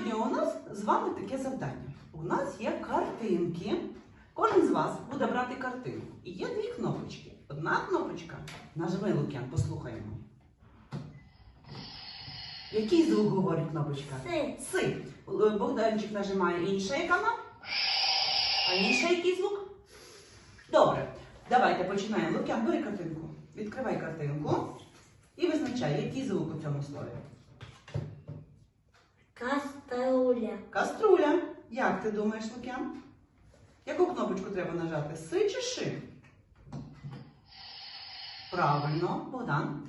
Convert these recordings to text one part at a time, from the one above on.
Сьогодні у нас з вами таке завдання. У нас є картинки. Кожен з вас буде брати картинку. І є дві кнопочки. Одна кнопочка. Нажми Лук'ян, послухаємо. Який звук говорить кнопочка? Си. Си. Богданчик нажимає інша яка? А інша який звук? Добре. Давайте починаємо. Лук'ян, бери картинку. Відкривай картинку і визначай, який звук у цьому слові. Каструля. Каструля. Як ти думаєш, Лук'ян? Яку кнопочку треба нажати? Си чи ши? Правильно, Богдан.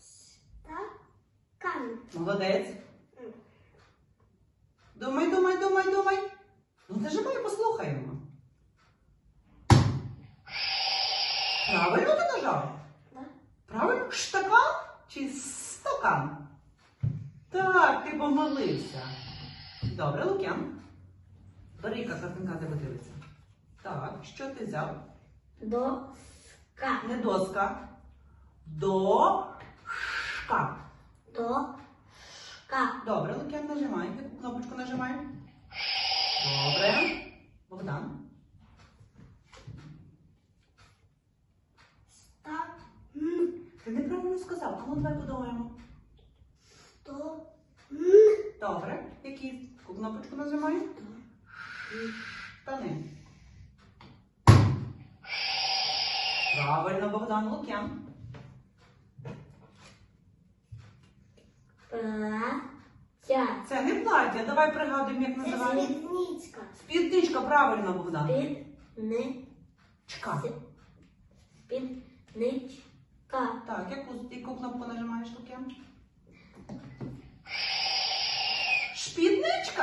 Стакан. Молодець. Думай, думай, думай, думай. Ну, нажимай, послухаємо. Правильно ти нажав? Да. Правильно? Штакан чи стакан? Так, ти помилився. Добре, Лук'ян. Бери, яка картинка тебе дивиться. Так, що ти взяв? Доска. Не доска. Дошка. Дошка. Добре, Лук'ян, нажимай. Яку кнопочку нажимай? Добре. Богдан. Ти неправильно сказав. А ну давай подумаємо. Добре. Які яку кнопочку нажимай? Штани. Правильно, Богдан Лук'ян. Платя. Це не плаття. Давай пригадуємо, як Це називається. спідничка. Спідничка, правильно, Богдан. Спідничка. Чка. Спідничка. Так, яку, яку кнопку нажимаєш, Лук'ян?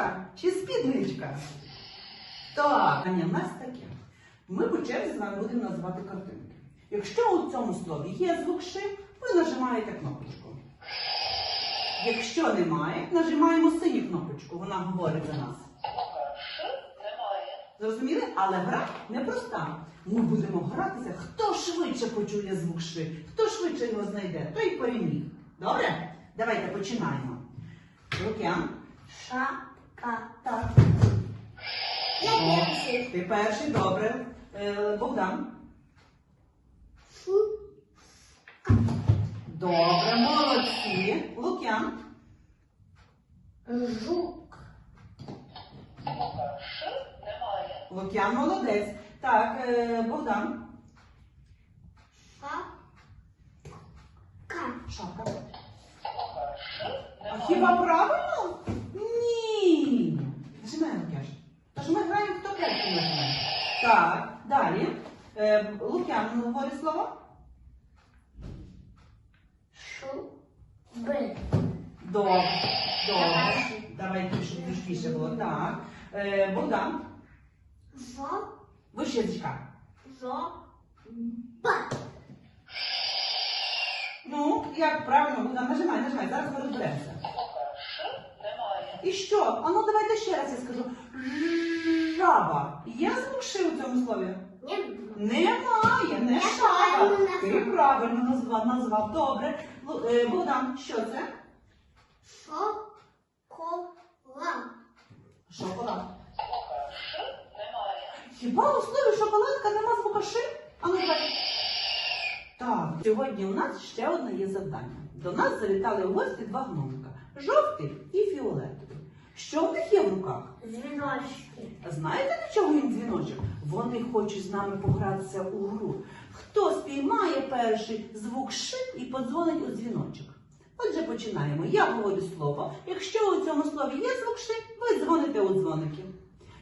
Шпідничка чи спідничка? Так, Аня, в нас таке. Ми по черзі з вами будемо називати картинки. Якщо у цьому слові є звук ши, ви нажимаєте кнопочку. Якщо немає, нажимаємо синю кнопочку, вона говорить за нас. Зрозуміли? Але гра непроста. Ми будемо гратися, хто швидше почує звук ши, хто швидше його знайде, той переміг. Добре? Давайте починаємо. Лук'ян. Шапка. Так. Я перший. Ти перший, добре. Е, Богдан. Добре, молодці. Лук'ян. Жук. Лук'ян молодець. Так, е, Богдан. Шапка. Шапка. А хіба правильно? Ні. Нажимаємо Лук'яш. Тож ми граємо хто перший нажимає. Так, далі. Е, Лук'ян говорить слово. Шуби. Добре. Добре. Давай. Щоб більше було. Так. Е, Богдан. Жо. Вище язичка. Жо. Ба. Ну, як правильно, Богдан, нажимай, нажимай, зараз ми розберемося. І що? А ну давайте ще раз я скажу. Жаба. Є звук у цьому слові? Не. Немає, не Я шаба. правильно Ти назвав. правильно назвав, назвав. Добре. Лу- е, Богдан, що це? Шоколад. Шоколад. Хіба у слові шоколадка нема звука ши? А ну давай. Так, сьогодні у нас ще одне є завдання. До нас завітали у гості два гномика жовтий і фіолетовий. Що в них є в руках? Дзвіночки. Знаєте, для чого їм дзвіночок? Вони хочуть з нами погратися у гру. Хто спіймає перший звук ши і подзвонить у дзвіночок? Отже, починаємо. Я говорю слово. Якщо у цьому слові є звук ши, ви дзвоните у дзвоники.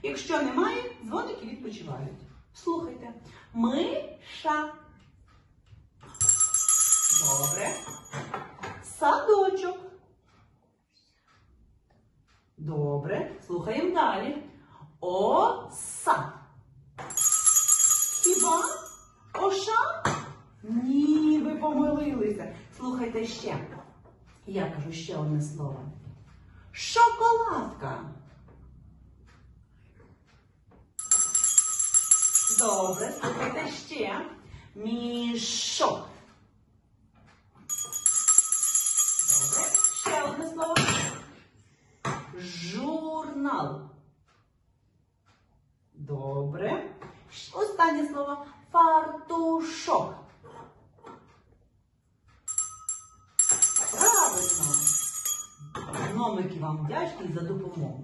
Якщо немає, дзвоники відпочивають. Слухайте. Миша. Добре. Садочок. Добре. Слухаємо далі. Оса. Хіба? Оша? Ні, ви помилилися. Слухайте ще. Я кажу ще одне слово. Шоколадка. Добре, слухайте ще. Мішок. Останнє слово фартушок. Правильно. Гномики вам вдячні за допомогу.